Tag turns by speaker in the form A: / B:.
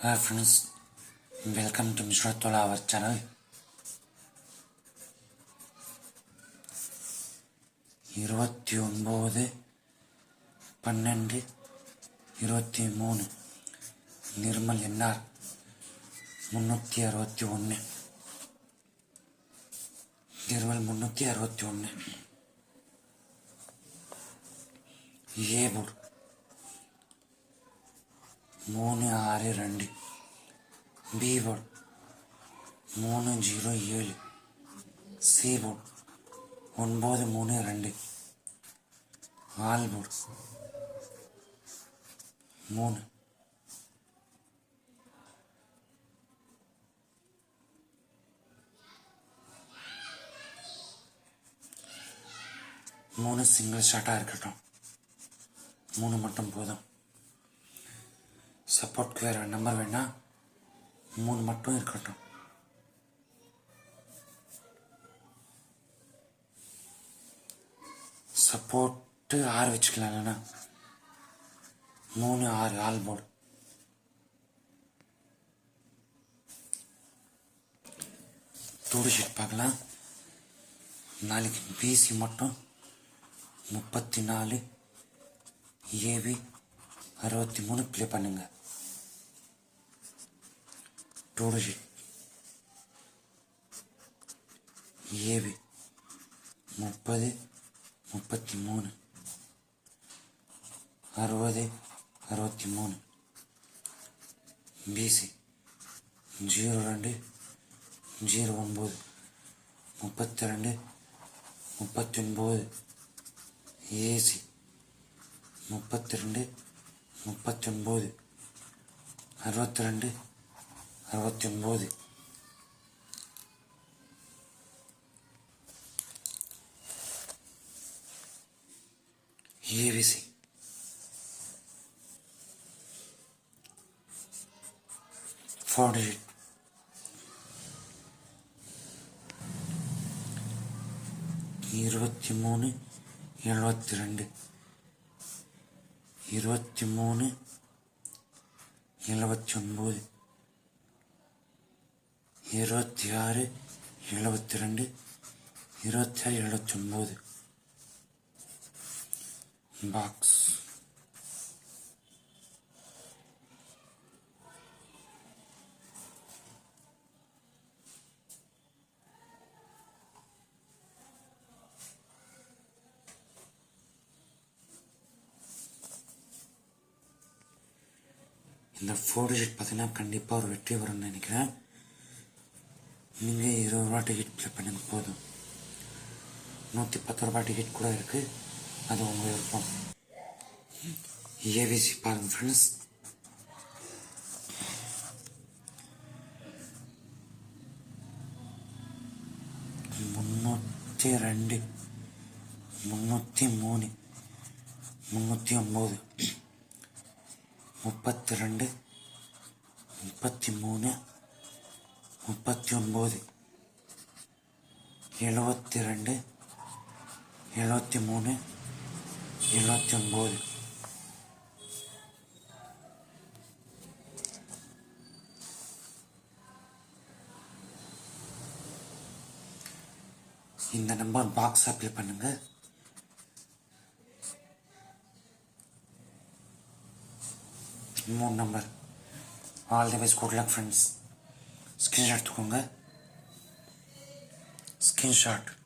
A: Hi friends welcome to மிஸ்ரோ தோலா அவர் channel இருபத்தி ஒம்பது பன்னெண்டு இருபத்தி மூணு நிர்மல் என்ஆர் முந்நூற்றி அறுபத்தி ஒன்று நிர்மல் முந்நூற்றி அறுபத்தி ஒன்று ஏபூர் மூணு ஆறு ரெண்டு. B board. மூணு ஜீரோ ஏழு. C board. ஒன்பது மூணு ரெண்டு. All board. மூணு. மூணு சிங்கிள் ஷாட்டாக இருக்கட்டும். மூணு மட்டும் போதும். சப்போர்ட்க்கு வேறு நம்பர் வேணா மூணு மட்டும் இருக்கட்டும். சப்போர்ட்டு ஆறு வச்சுக்கலாம் இல்லைன்னா. மூணு ஆறு ஆல் போர்டு டூடு ஷீட் பார்க்கலாம். நாளைக்கு பிசி மட்டும் முப்பத்தி நாலு ஏவி அறுபத்தி மூணு ப்ளே பண்ணுங்கள் டூடு ஷீட் ஏவி முப்பது முப்பத்தி மூணு அறுபது அறுபத்தி மூணு பிசி ஜீரோ ரெண்டு ஜீரோ ஒம்பது முப்பத்தி ரெண்டு முப்பத்தி ஒன்பது ஏசி முப்பத்தி ரெண்டு முப்பத்தி ஒன்பது அறுபத்தி ரெண்டு அறுபத்தி ஒன்பது ஏவிசி. ஃபோர் டிஜிட் இருபத்தி மூணு எழுபத்தி ரெண்டு இருபத்தி மூணு எழுபத்தி ஒன்பது இருபத்தி ஆறு எழுபத்தி ரெண்டு இருபத்தி ஆறு எழுபத்தி ஒன்பது பாக்ஸ் இந்த ஃபோட்டோ ஷீட் பார்த்தீங்கன்னா கண்டிப்பாக ஒரு வெற்றி வரும்னு நினைக்கிறேன். நீங்கள் இருபது ரூபா டிக்கெட் ஃபில் பண்ணுங்க போதும். நூற்றி பத்து ரூபா டிக்கெட் கூட இருக்குது அது உங்கள் விருப்பம். ஏவிசி பாருங்க ஃப்ரெண்ட்ஸ் முந்நூற்றி ரெண்டு முந்நூற்றி மூணு முந்நூற்றி ஒம்பது முப்பத்தி ரெண்டு முப்பத்தி மூணு முப்பத்தி ஒம்பது எழுபத்தி ரெண்டு எழுபத்தி மூணு எழுபத்தி ஒம்பது இந்த நம்பர் பாக்ஸ் அப்ளை பண்ணுங்க. மூணு number all the best good luck friends Skin shirt tukunga. Skin shirt.